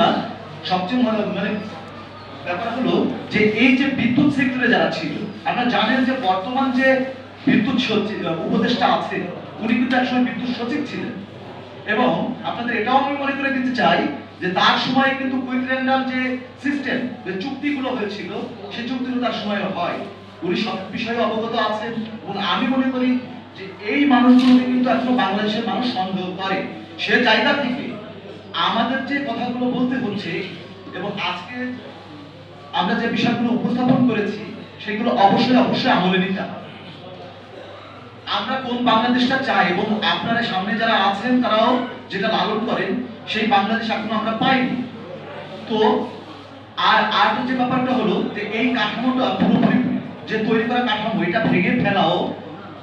না সবচেয়ে মানে ব্যাপার হলো যে এই যে বিদ্যুৎ সেক্টরে যারা ছিল আপনারা জানেন যে বর্তমান যে বিদ্যুৎ সচিব উপদেষ্টা আছে উনি কিন্তু একসময় বিদ্যুৎ সচিব ছিলেন। এবং আপনাদের এটাও আমি মনে করে দিতে চাই যে তার সময় কিন্তু যে সিস্টেম, যে চুক্তিগুলো হয়েছিল, সেই চুক্তিগুলো তার সময় হয়। উনি সব বিষয়ে অবগত আছেন এবং আমি মনে করি যে এই মানুষগুলোকে কিন্তু এখনও বাংলাদেশের মানুষ সন্দেহ করে। সে জায়গা থেকে আমাদের যে কথাগুলো বলতে হচ্ছে এবং আজকে আমরা যে বিষয়গুলো উপস্থাপন করেছি, সেগুলো অবশ্যই অবশ্যই আমলে নিতে হবে। আমরা কোন বাংলাদেশটা চাই এবং আপনারা সামনে যারা আছেন তারাও যেটা লালন করেন, সেই বাংলাদেশ এখনও আমরা পাইনি। তো, আর আর যে ব্যাপারটা হলো যে এই কাঠামোটা পুরোপুরি যে তৈরি করা কাঠামো, এটা ভেঙে ফেলাও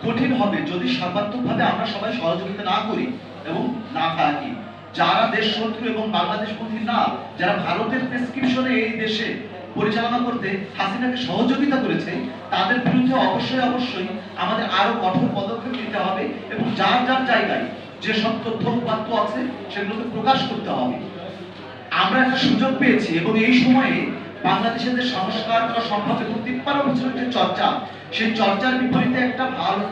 কঠিন হবে যদি সর্বাত্মকভাবে আমরা সবাই সহযোগিতা না করি এবং না থাকি। যারা দেশ শত্রু এবং বাংলাদেশ পন্থী না, যারা ভারতের প্রেসক্রিপশনে এই দেশে পরিচালনা করতে হাসিনাকে সহযোগিতা করেছে, তাদের বিরুদ্ধে অবশ্যই অবশ্যই আমাদের আরও কঠোর পদক্ষেপ নিতে হবে এবং যার যার জায়গায় যে সব তথ্য উপাত্ত আছে, সেগুলোকে প্রকাশ করতে হবে। আমরা একটা সুযোগ পেয়েছি এবং এই সময়ে বাংলাদেশের যে সংস্কার করা সম্ভব এবং তিপ্পান্ন বছরের যে চর্চা, সেই চর্চার বিপরীতে একটা ভালো,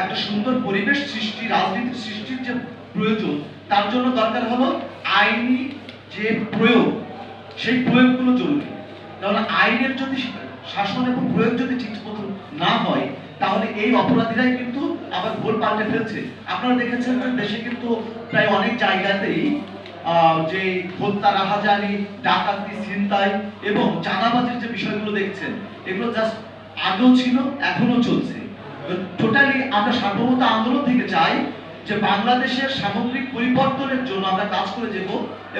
একটা সুন্দর পরিবেশ সৃষ্টি, রাজনীতির সৃষ্টির যে প্রয়োজন, তার জন্য দরকার হলো আইনি যে প্রয়োগ, সেই প্রয়োগগুলো জরুরি। কারণ আইনের যদি শাসন এবং প্রয়োগ যদি ঠিক মতো না হয়, তাহলে এই অপরাধীরাই কিন্তু আবার ভুল পাল্টে ফেলছে। আপনারা দেখেছেন দেশে কিন্তু প্রায় অনেক জায়গাতেই যে হত্যা, রাহাজানি, ডাকাতি, ছিনতাই এবং চাঁদাবাজির যে বিষয়গুলো দেখছেন, এগুলো জাস্ট আগেও ছিল এখনও চলছে। টোটালি আমরা সার্বভৌমতা আন্দোলন থেকে চাই যে বাংলাদেশের সামগ্রিক পরিবর্তনের জন্য আমরা কাজ করে যাব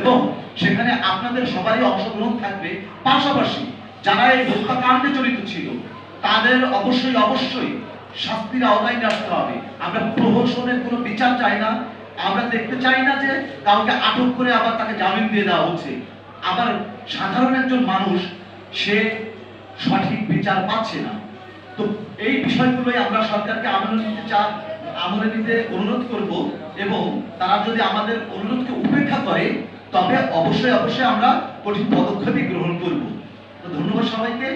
এবং সেখানে আপনাদের সবারই অংশগ্রহণ থাকবে। পাশাপাশি যারা এই হত্যাকাণ্ডে জড়িত ছিল, তাদের অবশ্যই অবশ্যই শাস্তির আওতায় আসতে হবে। আমরা প্রহসনের কোনো বিচার চাই না। আমরা দেখতে চাই না যে কাউকে আটক করে আবার তাকে জামিন দিয়ে দেওয়া হচ্ছে। আবার সাধারণ একজন মানুষ, সে সঠিক বিচার পাচ্ছে না। তো এই বিষয়গুলোই আমরা সরকারকে আমলে নিতে চা আমলে নিতে অনুরোধ করব এবং তারা যদি আমাদের অনুরোধকে উপেক্ষা করে, তবে অবশ্যই অবশ্যই আমরা কঠিন পদক্ষেপই গ্রহণ করব। তো ধন্যবাদ সবাইকে।